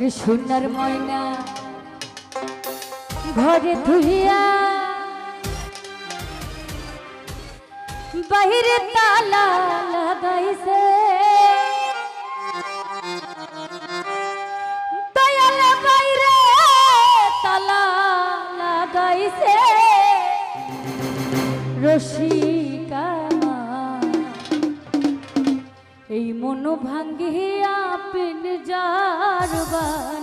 ঘরে সোনার ময়না, ঘরে ধুইয়া বাহিরে তালা লাগাইছে। দয়ালে বাইরে তালা লাগাইছে। রসিকা, এই মনো ভাঙ্গি lover.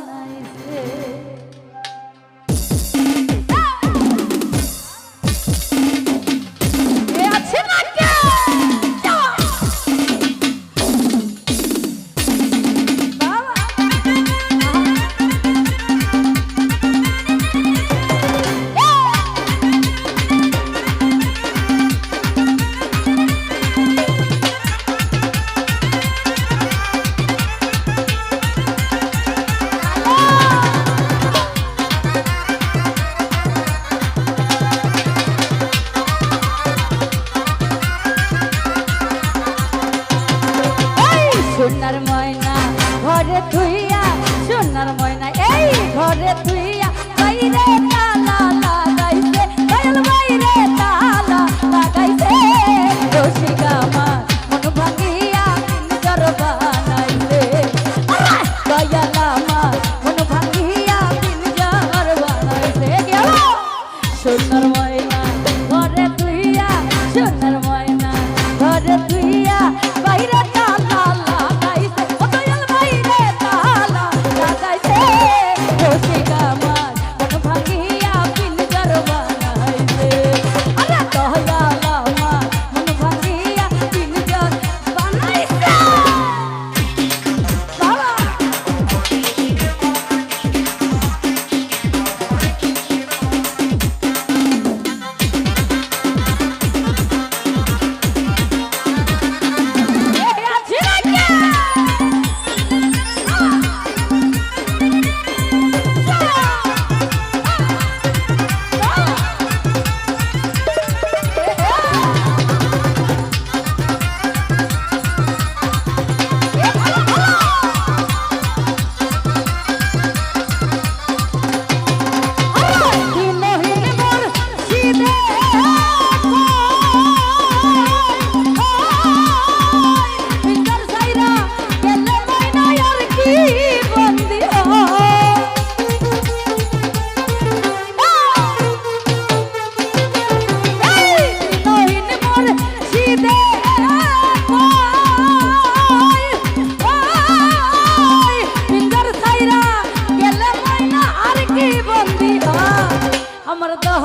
ঘরে তুইয়া বাইরে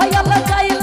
হয় আল্লাহ চাইলে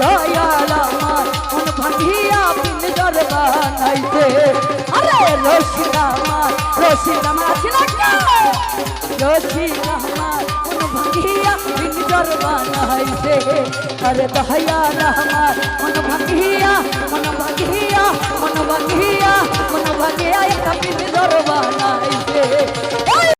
দয়াল আমার, মন ভাঙিয়া পিঞ্জর বানাইছে। আরে রশিদ আমার রশিদ আমার আছে না রশিদ আমার, মন ভাঙিয়া পিঞ্জর বানাইছে। আরে দয়াল আমার, মন ভাঙিয়া মন ভাঙিয়া মন ভাঙিয়া মন ভাঙিয়া একটা পিঞ্জর বানাইছে।